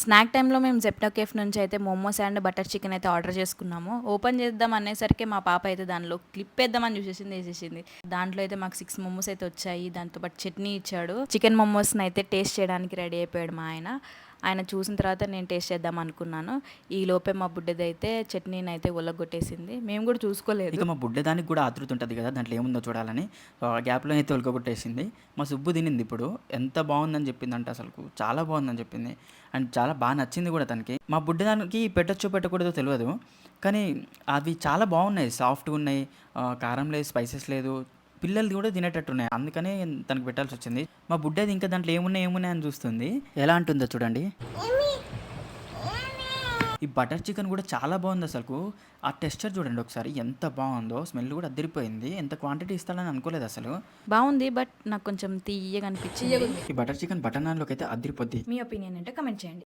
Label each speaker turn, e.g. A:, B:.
A: Snack టైంలో మేము Zepto cafe నుంచి అయితే మోమోస్ అండ్ బటర్ చికెన్ అయితే ఆర్డర్ చేసుకున్నాము. ఓపెన్ చేద్దాం అనేసరికి మా పాప అయితే దానిలో క్లిప్ వేద్దామని చూసేసింది వేసేసింది. దాంట్లో అయితే మాకు సిక్స్ మోమోస్ అయితే వచ్చాయి. దాంతో పాటు చట్నీ ఇచ్చాడు. చికెన్ మోమోస్ని అయితే టేస్ట్ చేయడానికి రెడీ అయిపోయాడు మా ఆయన. ఆయన చూసిన తర్వాత నేను టేస్ట్ చేద్దాం అనుకున్నాను. ఈ లోపే మా బుడ్డది అయితే చట్నీని అయితే ఒలగొట్టేసింది మేము కూడా చూసుకోలేదు.
B: ఇక మా బుడ్డదానికి కూడా ఆతృత ఉంటుంది కదా దాంట్లో ఏముందో చూడాలని. గ్యాప్లో అయితే ఉలకొట్టేసింది మా సుబ్బు తినింది ఇప్పుడు. ఎంత బాగుందని చెప్పిందంట అసలు చాలా బాగుందని చెప్పింది. అండ్ చాలా బాగా నచ్చింది కూడా తనకి. మా బుడ్డదానికి పెట్టొచ్చో పెట్టకూడదో తెలియదు. కానీ అవి చాలా బాగున్నాయి. సాఫ్ట్గా ఉన్నాయి. కారం లేదు స్పైసెస్ లేదు. పిల్లలు కూడా తినేటట్టు ఉన్నాయి అందుకనే తనకు పెట్టాల్సి వచ్చింది. మా బుడ్డది ఇంకా దాంట్లో ఏమున్నాయి ఏమున్నాయి అని చూస్తుంది. ఎలా అంటుందో చూడండి. ఈ బటర్ చికెన్ కూడా చాలా బాగుంది అసలు ఆ టెక్స్చర్ చూడండి ఒకసారి. ఎంత బాగుందో. స్మెల్ కూడా అదిరిపోయింది ఎంత క్వాంటిటీ ఇస్తాడని అనుకోలేదు అసలు.
A: బాగుంది బట్ నాకు కొంచెం తీయగా అనిపించింది.
B: ఈ బటర్ చికెన్ బటర్ నాన్లోకి అయితే అదిరిపోద్ది
A: మీ ఒపీనియన్ అంటే కమెంట్ చేయండి.